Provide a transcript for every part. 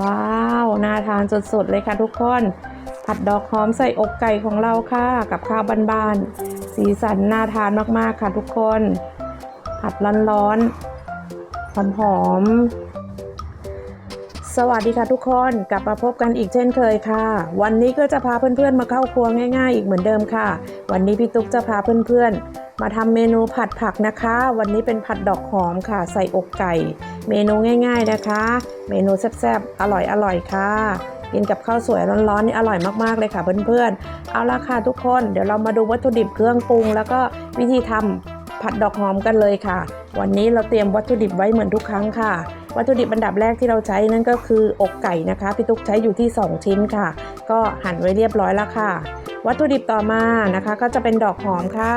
ว้าว น่าทานสุดๆเลยค่ะทุกคน ผัดดอกหอมใส่อกไก่ของเราค่ะ กับข้าวบ้านๆ สีสันน่าทานมากๆค่ะทุกคน ผัดร้อนๆ หอมๆ สวัสดีค่ะทุกคน กลับมาพบกันอีกเช่นเคยค่ะ วันนี้ก็จะพาเพื่อนๆ มาเข้าครัวง่าย ๆ อีกเหมือนเดิมค่ะ วันนี้พี่ตุ๊กจะพาเพื่อนๆ มาทำเมนูผัดผักนะคะ วันนี้เป็นผัดดอกหอมค่ะ ใส่อกไก่ เมนูง่าย ๆนะคะ เมนูแซ่บๆ อร่อยๆค่ะ กินกับข้าวสวยร้อนๆนี่อร่อยมากๆเลยค่ะเพื่อนๆ เอาละค่ะทุกคนเดี๋ยวเรามาดูวัตถุดิบเครื่องปรุง แล้วก็วิธีทำผัดดอกหอมกันเลยค่ะ วันนี้เราเตรียมวัตถุดิบไว้เหมือนทุกครั้งค่ะวัตถุดิบอันดับแรกที่เราใช้นั่นก็คืออกไก่นะคะพี่ตุ๊กใช้อยู่ที่ 2 ชิ้นค่ะ ก็หั่นไว้เรียบร้อยแล้วค่ะ วัตถุดิบต่อมานะคะ ก็จะเป็นดอกหอมค่ะ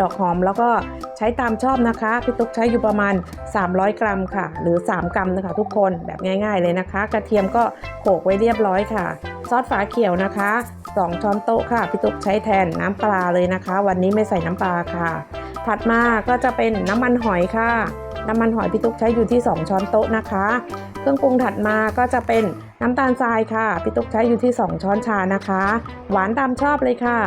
ดอกหอมแล้วก็ใช้ตามชอบนะคะพี่ตุ๊กใช้อยู่ประมาณ 300 กรัมค่ะ หรือ 3 กรัมนะคะ ทุกคนแบบง่าย ๆเลยนะคะ กระเทียมก็โขลกไว้เรียบร้อยค่ะ ซอสฝาเขียวนะคะ2ช้อนโต๊ะค่ะพี่ตุ๊กใช้แทนน้ำปลาเลยนะคะ วันนี้ไม่ใส่น้ำปลาค่ะ ถัดมาก็จะเป็นน้ำมันหอยค่ะ น้ำมันหอยพี่ตุ๊กใช้อยู่ที่ 2 ช้อนโต๊ะนะคะ เครื่องปรุงถัดมาก็จะเป็น น้ำตาลทรายค่ะ พี่ตุ๊กใช้อยู่ที่ 2 ช้อนชานะคะ หวานตามชอบเลยค่ะ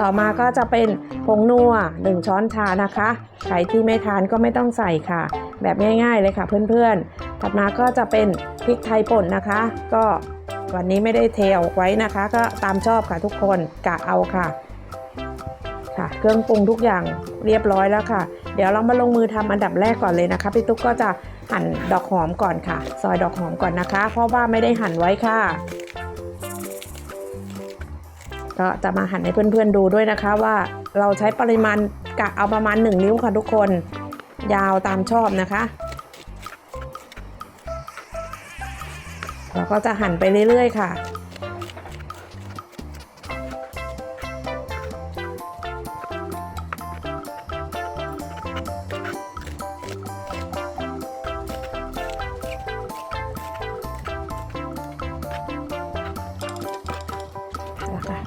ต่อมาก็จะเป็นผงนัว 1 ช้อนชานะคะใครที่ไม่ทานก็ไม่ต้องใส่ค่ะ แบบง่ายๆเลยค่ะเพื่อนๆ ถัดมาก็จะเป็นพริกไทยป่นนะคะ ก็วันนี้ไม่ได้เทออกไว้นะคะ ก็ตามชอบค่ะทุกคนกะเอาค่ะค่ะ เครื่องปรุงทุกอย่างเรียบร้อยแล้วค่ะ เดี๋ยวเรามาลงมือทำอันดับแรกก่อนเลยนะคะพี่ตุ๊กก็จะ หั่นดอกหอมก่อนค่ะ ซอยดอกหอมก่อนนะคะ เพราะว่าไม่ได้หั่นไว้ค่ะ ก็จะมาหั่นให้เพื่อนๆดูด้วยนะคะว่าเราใช้ปริมาณกะเอาประมาณ 1 นิ้วค่ะทุกคน ยาวตามชอบนะคะเราก็จะหั่นไปเรื่อยๆค่ะ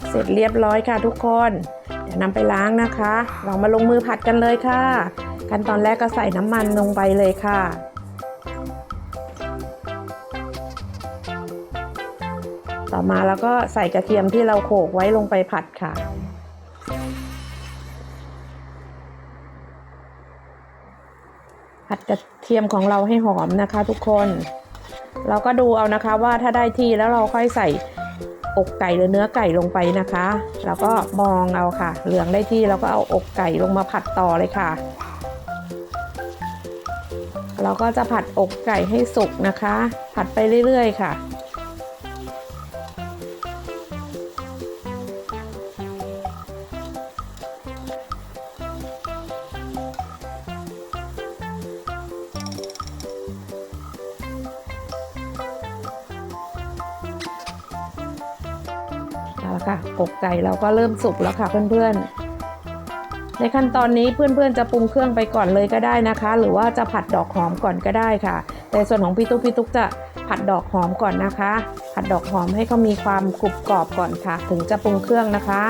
เสร็จเรียบร้อยค่ะทุกคน เดี๋ยวนำไปล้างนะคะ เรามาลงมือผัดกันเลยค่ะ ขั้นตอนแรกก็ใส่น้ำมันลงไปเลยค่ะต่อมาแล้วก็ใส่กระเทียมที่เราโขลกไว้ลงไปผัดค่ะ ผัดกระเทียมของเราให้หอมนะคะทุกคน เราก็ดูเอานะคะว่าถ้าได้ที่แล้วเราค่อยใส่ อกไก่หรือเนื้อไก่ลงไปนะคะ แล้วก็มองเอาค่ะ เหลืองได้ที่เราก็เอาอกไก่ลงมาผัดต่อเลยค่ะ เราก็จะผัดอกไก่ให้สุกนะคะ ผัดไปเรื่อยๆค่ะ เอาละค่ะอกไก่เราก็เริ่มสุกแล้วค่ะเพื่อนๆ ในขั้นตอนนี้เพื่อนๆจะปรุงเครื่องไปก่อนเลยก็ได้นะคะ หรือว่าจะผัดดอกหอมก่อนก็ได้ค่ะ แต่ส่วนของพี่ตุ๊กพี่ตุ๊กจะผัดดอกหอมก่อนนะคะ ผัดดอกหอมให้เขามีความกรุบกรอบก่อนค่ะ ถึงจะปรุงเครื่องนะคะ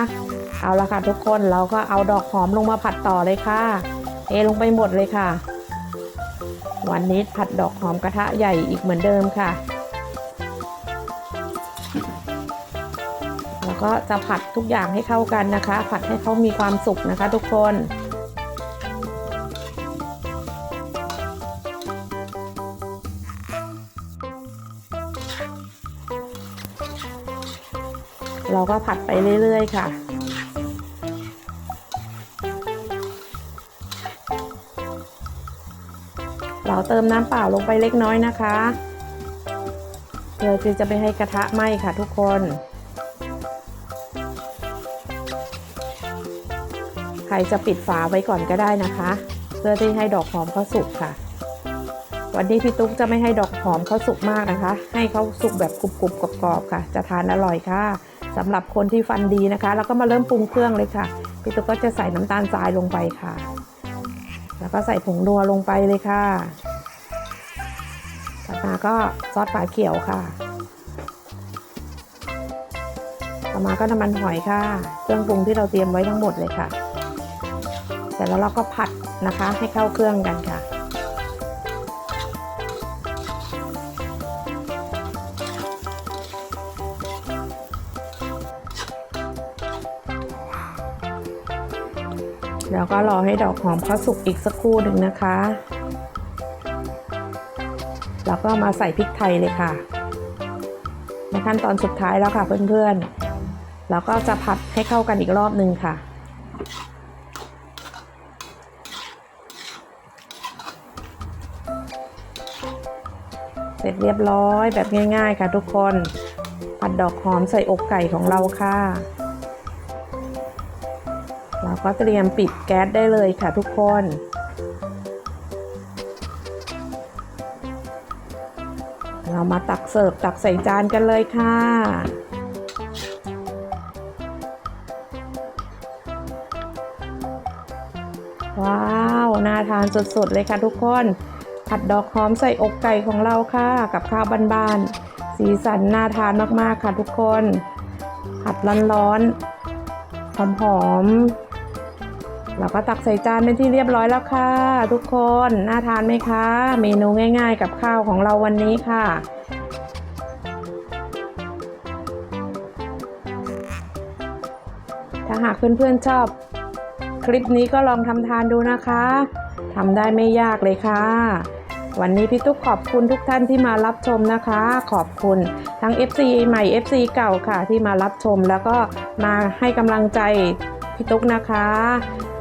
เอาละค่ะทุกคนเราก็เอาดอกหอมลงมาผัดต่อเลยค่ะเทลงไปหมดเลยค่ะ วันนี้ผัดดอกหอมกระทะใหญ่อีกเหมือนเดิมค่ะ ก็จะผัดทุกอย่างให้เข้ากันนะคะ ผัดให้เขามีความสุกนะคะ ทุกคนเราก็ผัดไปเรื่อย ๆ ค่ะ เราเติมน้ำเปล่าลงไปเล็กน้อยนะคะเพื่อที่จะไม่ให้กระทะไหม้ค่ะทุกคน รจะปิดฝาไว้ก่อนก็ได้นะคะ เพื่อที่ให้ดอกหอมเขาสุกค่ะ วันนี้พี่ตุ๊กจะไม่ให้ดอกหอมเขาสุกมากนะคะ ให้เขาสุกแบบกรุบๆกรอบๆค่ะ จะทานอร่อยค่ะสำหรับคนที่ฟันดีนะคะ แล้วก็มาเริ่มปรุงเครื่องเลยค่ะ พี่ตุ๊กก็จะใส่น้ำตาลทรายลงไปค่ะ แล้วก็ใส่ผงนัวลงไปเลยค่ะต่อมาก็ซอสฝาเขียวค่ะ ต่อมาก็น้ำมันหอยค่ะ เครื่องปรุงที่เราเตรียมไว้ทั้งหมดเลยค่ะ ร็จแล้วเราก็ผัดนะคะให้เข้าเครื่องกันค่ะ แล้วก็รอให้ดอกหอมเขาสุกอีกสักครู่หนึ่งนะคะ แล้วก็มาใส่พริกไทยเลยค่ะ ในขั้นตอนสุดท้ายแล้วค่ะเพื่อนๆ แล้วก็จะผัดให้เข้ากันอีกรอบหนึ่งค่ะ เสร็จเรียบร้อยแบบง่ายๆค่ะทุกคนผัดดอกหอมใส่อกไก่ของเราค่ะ เราก็เตรียมปิดแก๊สได้เลยค่ะทุกคนเรามาตักเสิร์ฟตักใส่จานกันเลยค่ะ ว้าว น่าทานสดๆเลยค่ะทุกคน ผัดดอกหอมใส่อกไก่ของเราค่ะ กับข้าวบ้านๆ สีสันน่าทานมากๆค่ะทุกคน ผัดร้อนๆ หอมๆ เราก็ตักใส่จานเป็นที่เรียบร้อยแล้วค่ะ ทุกคน น่าทานไหมคะ เมนูง่ายๆ กับข้าวของเราวันนี้ค่ะถ้าหากเพื่อนๆชอบ คลิปนี้ก็ลองทำทานดูนะคะ ทำได้ไม่ยากเลยค่ะ วันนี้พี่ตุ๊กขอบคุณทุกท่านที่มารับชมนะคะ ขอบคุณทั้ง FC ใหม่ FC เก่าค่ะที่มารับชมแล้วก็มาให้กำลังใจพี่ตุ๊กนะคะ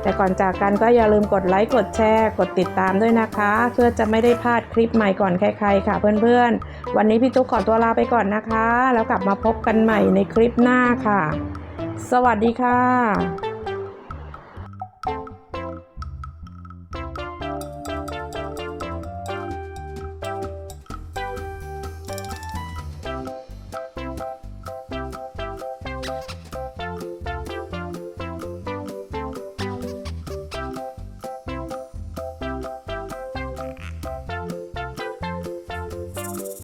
แต่ก่อนจากกันก็อย่าลืมกดไลค์กดแชร์กดติดตามด้วยนะคะ เพื่อจะไม่ได้พลาดคลิปใหม่ก่อนใครๆค่ะเพื่อนๆ วันนี้พี่ตุ๊กขอตัวลาไปก่อนนะคะ แล้วกลับมาพบกันใหม่ในคลิปหน้าค่ะ สวัสดีค่ะ